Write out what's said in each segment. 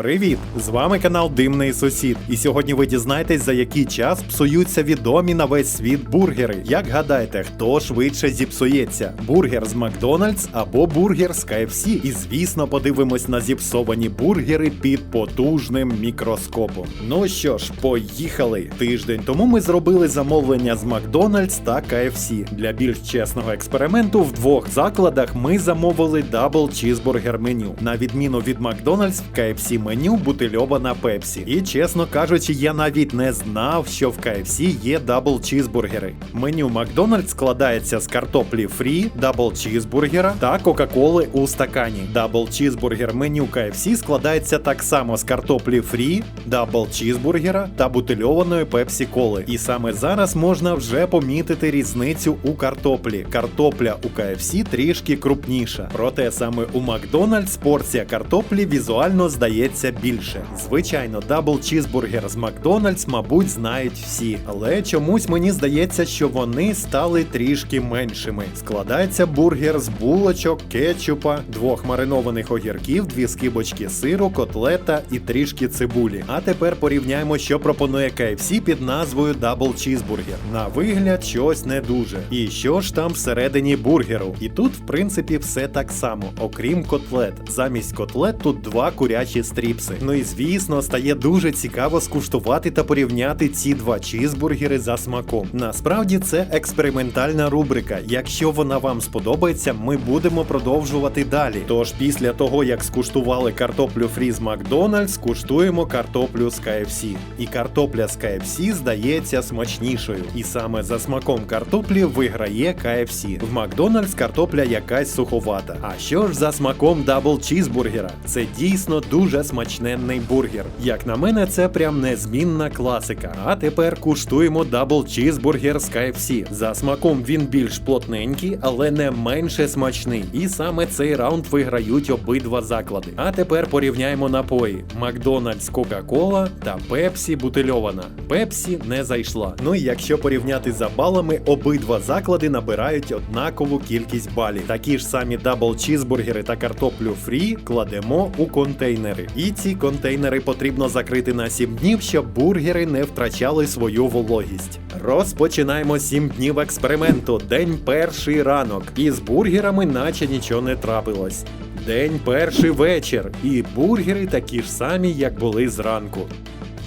Привіт! З вами канал Димний Сусід. І сьогодні ви дізнаєтесь, за який час псуються відомі на весь світ бургери. Як гадаєте, хто швидше зіпсується? Бургер з Макдональдс або бургер з KFC? І звісно, подивимось на зіпсовані бургери під потужним мікроскопом. Ну що ж, поїхали! Тиждень тому ми зробили замовлення з Макдональдс та KFC. Для більш чесного експерименту в двох закладах ми замовили дабл чізбургер меню. На відміну від Макдональдс, в KFC меню бутильована пепсі. І чесно кажучи, я навіть не знав, що в KFC є дабл чізбургери. Меню Макдональдс складається з картоплі фрі, дабл чізбургера та Кока-Коли у стакані. Дабл чізбургер меню KFC складається так само з картоплі фрі, дабл чізбургера та бутильованої пепсі коли. І саме зараз можна вже помітити різницю у картоплі. Картопля у KFC трішки крупніша. Проте саме у Макдональдс порція картоплі візуально здається більше. Звичайно, дабл чізбургер з Макдональдс, мабуть, знають всі, але чомусь мені здається, що вони стали трішки меншими. Складається бургер з булочок, кетчупа, двох маринованих огірків, дві скибочки сиру, котлета і трішки цибулі. А тепер порівняємо, що пропонує KFC під назвою Double Cheeseburger. На вигляд щось не дуже. І що ж там всередині бургеру? І тут, в принципі, все так само, окрім котлет. Замість котлет тут два курячі стріпси. Ну і звісно, стає дуже цікаво скуштувати та порівняти ці два чізбургери за смаком. Насправді це експериментальна рубрика. Якщо вона вам сподобається, ми будемо продовжувати далі. Тож після того, як скуштували картоплю фрі з Макдональдс, скуштуємо картоплю з KFC. І картопля з KFC здається смачнішою. І саме за смаком картоплі виграє KFC. В Макдональдс картопля якась суховата. А що ж за смаком дабл чізбургера? Це дійсно дуже смачненний бургер. Як на мене, це прям незмінна класика. А тепер куштуємо дабл чізбургер з KFC. За смаком він більш плотненький, але не менше смачний. І саме цей раунд виграють обидва заклади. А тепер порівняємо напої: Макдональдс Кока-Кола та Пепсі бутильована. Пепсі не зайшла. Ну і якщо порівняти за балами, обидва заклади набирають однакову кількість балів. Такі ж самі дабл чізбургери та картоплю фрі кладемо у контейнери. І ці контейнери потрібно закрити на 7 днів, щоб бургери не втрачали свою вологість. Розпочинаємо 7 днів експерименту. День перший ранок. І з бургерами наче нічого не трапилось. День перший вечір. І бургери такі ж самі, як були зранку.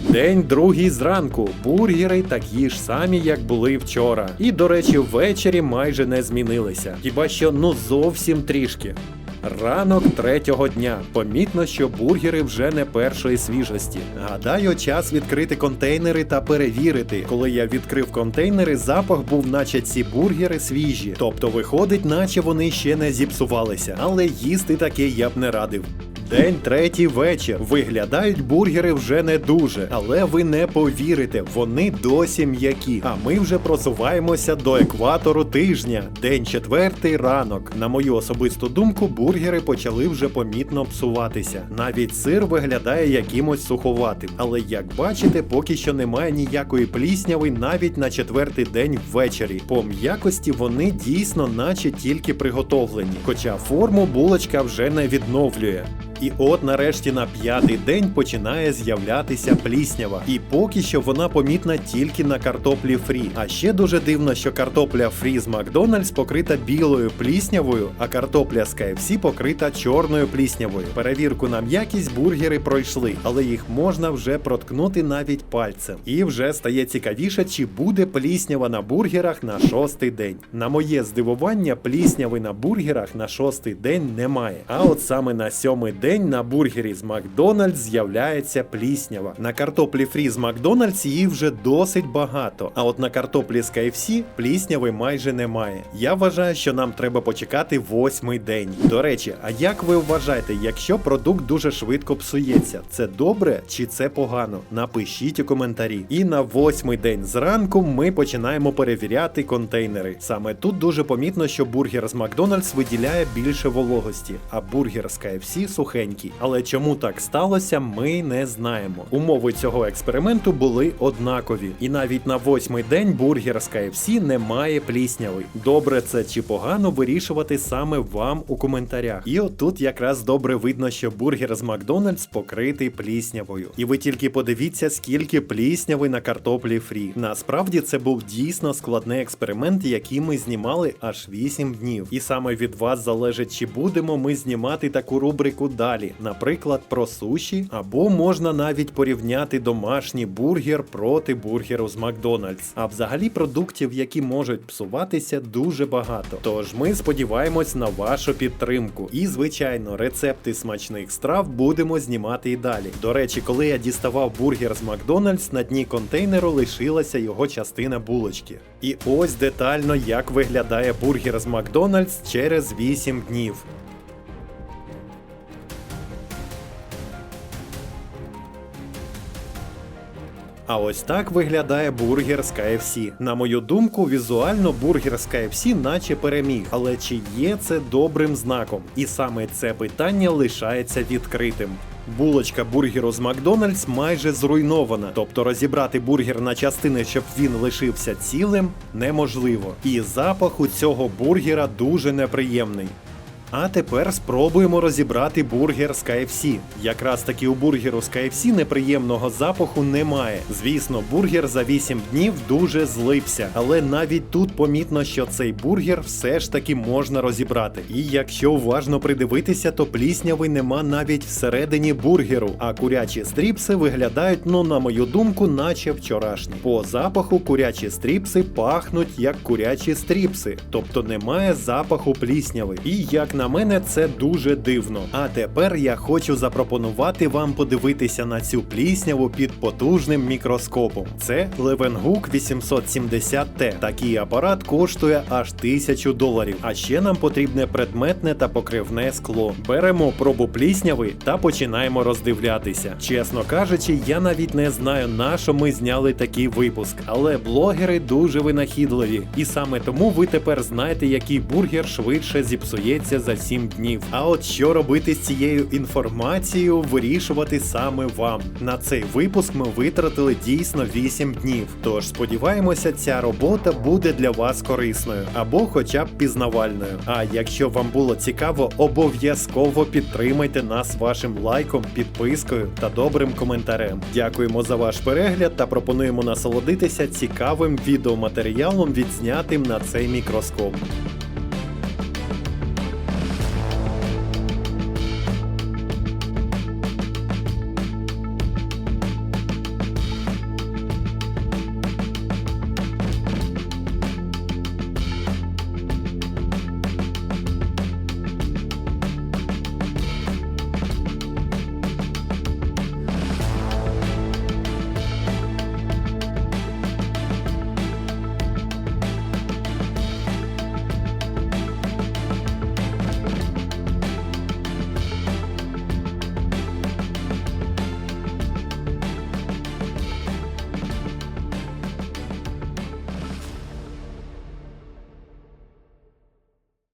День другий зранку. Бургери такі ж самі, як були вчора. І, до речі, ввечері майже не змінилися. Хіба що ну зовсім трішки. Ранок третього дня. Помітно, що бургери вже не першої свіжості. Гадаю, час відкрити контейнери та перевірити. Коли я відкрив контейнери, запах був, наче ці бургери свіжі. Тобто виходить, наче вони ще не зіпсувалися. Але їсти таке я б не радив. День третій вечір. Виглядають бургери вже не дуже, але ви не повірите, вони досі м'які. А ми вже просуваємося до екватору тижня. День четвертий ранок. На мою особисту думку, бургери почали вже помітно псуватися. Навіть сир виглядає якимось суховатим. Але як бачите, поки що немає ніякої плісняви навіть на четвертий день ввечері. По м'якості вони дійсно, наче тільки приготовлені. Хоча форму булочка вже не відновлює. І от нарешті на п'ятий день починає з'являтися пліснява. І поки що вона помітна тільки на картоплі фрі. А ще дуже дивно, що картопля фрі з Макдональдс покрита білою пліснявою, а картопля з KFC покрита чорною пліснявою. Перевірку на м'якість бургери пройшли, але їх можна вже проткнути навіть пальцем. І вже стає цікавіше, чи буде пліснява на бургерах на шостий день. На моє здивування, плісняви на бургерах на шостий день немає. А от саме на сьомий день на бургері з Макдональдс з'являється пліснява. На картоплі фрі з Макдональдс її вже досить багато. А от на картоплі з KFC плісняви майже немає. Я вважаю, що нам треба почекати восьмий день. До речі, а як ви вважаєте, якщо продукт дуже швидко псується, це добре чи це погано? Напишіть у коментарі. І на восьмий день зранку ми починаємо перевіряти контейнери. Саме тут дуже помітно, що бургер з Макдональдс виділяє більше вологості, а бургер з KFC сухенький. Легенький. Але чому так сталося, ми не знаємо. Умови цього експерименту були однакові, і навіть на восьмий день бургер з KFC не має плісняви. Добре це чи погано вирішувати саме вам у коментарях. І отут якраз добре видно, що бургер з Макдональдс покритий пліснявою. І ви тільки подивіться, скільки плісняви на картоплі фрі. Насправді це був дійсно складний експеримент, який ми знімали аж 8 днів. І саме від вас залежить, чи будемо ми знімати таку рубрику наприклад, про суші, або можна навіть порівняти домашній бургер проти бургеру з Макдональдс. А взагалі продуктів, які можуть псуватися, дуже багато. Тож ми сподіваємось на вашу підтримку. І, звичайно, рецепти смачних страв будемо знімати і далі. До речі, коли я діставав бургер з Макдональдс, на дні контейнеру лишилася його частина булочки. І ось детально як виглядає бургер з Макдональдс через 8 днів. А ось так виглядає бургер з KFC. На мою думку, візуально бургер з KFC наче переміг, але чи є це добрим знаком? І саме це питання лишається відкритим. Булочка бургеру з Макдональдс майже зруйнована, тобто розібрати бургер на частини, щоб він лишився цілим, неможливо. І запах у цього бургера дуже неприємний. А тепер спробуємо розібрати бургер з KFC. Якраз таки у бургеру з KFC неприємного запаху немає. Звісно, бургер за 8 днів дуже злився, але навіть тут помітно, що цей бургер все ж таки можна розібрати. І якщо уважно придивитися, то плісняви нема навіть всередині бургеру, а курячі стріпси виглядають, ну на мою думку, наче вчорашні. По запаху курячі стріпси пахнуть як курячі стріпси, тобто немає запаху плісняви. І як на мене, це дуже дивно. А тепер я хочу запропонувати вам подивитися на цю плісняву під потужним мікроскопом. Це Leeuwenhoek 870T. Такий апарат коштує аж 1000 доларів. А ще нам потрібне предметне та покривне скло. Беремо пробу плісняви та починаємо роздивлятися. Чесно кажучи, я навіть не знаю, на що ми зняли такий випуск, але блогери дуже винахідливі, і саме тому ви тепер знаєте, який бургер швидше зіпсується за 7 днів. А от що робити з цією інформацією, вирішувати саме вам. На цей випуск ми витратили дійсно 8 днів. Тож сподіваємося, ця робота буде для вас корисною або хоча б пізнавальною. А якщо вам було цікаво, обов'язково підтримайте нас вашим лайком, підпискою та добрим коментарем. Дякуємо за ваш перегляд та пропонуємо насолодитися цікавим відеоматеріалом, відзнятим на цей мікроскоп.